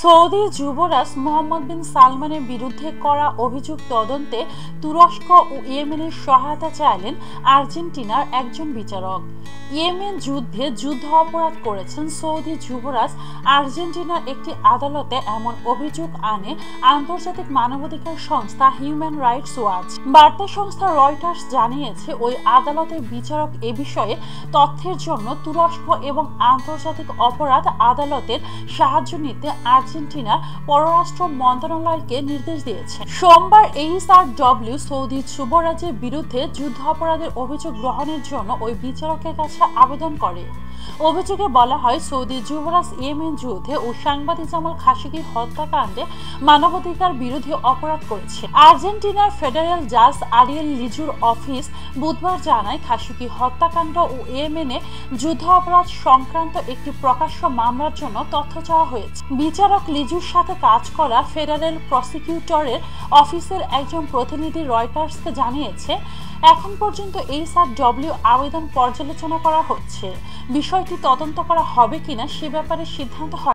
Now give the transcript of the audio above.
Saudi যুবরাজ মোহাম্মদ বিন সালমানের বিরুদ্ধে করা অভিযোগ তদন্তে তুরস্ক ও ইয়েমেনের সহায়তা চাইলেন আর্জেন্টিনার একজন বিচারক। ইয়েমেন যুদ্ধে যুদ্ধ অপরাধ করেছেন সৌদি যুবরাজ। আর্জেন্টিনার একটি আদালতে এমন অভিযোগ আনে, আন্তর্জাতিক মানবাধিকার সংস্থা হিউম্যান রাইটস ওয়াচ। বার্তা সংস্থা রয়টার্স জানিয়েছে, ওই আদালতের বিচারক এ বিষয়ে তথ্যের জন্য তুরস্ক এবং আন্তর্জাতিক অপরাধ আদালতের সাহায্য নিতে আর্জেন্টিনার পররাষ্ট্র মন্ত্রণালয়কে নির্দেশ দিয়েছে। সোমবার এইচআর ডব্লিউ সৌদি যুবরাজের বিরুদ্ধে যুদ্ধ অপরাধের অভিযোগ গ্রহণের জন্য ওই বিচারকের কাছে আবেদন করে। অভিযোগে বলা হয়, সৌদি যুবরাজ ইয়েমেন যুদ্ধে ও সাংবাদিক জামাল খাশিগির হত্যাকাণ্ডে মানবাধিকার বিরোধী অপরাধ করেছে। আর্জেন্টিনার ফেডারেল জাজ আরিয়েল লিজুর অফিস বুধবার জানায়, খাশিগি হত্যাকাণ্ড ও ইয়েমেনে যুদ্ধ অপরাধ সংক্রান্ত একটি প্রকাশ্য মামলার জন্য তথ্য চাওয়া হয়েছে। বিচারক লিজুর সাথে কাজ করা ফেডারেল প্রসিকিউটরের অফিসের একজন প্রতিনিধি রয়টার্সকে জানিয়েছে, এখন পর্যন্ত এই সার ডব্লিউ আবেদন পর্যালোচনা করা হচ্ছে। বিষয়টি তদন্ত করা হবে কিনা সে ব্যাপারে সিদ্ধান্ত হয়।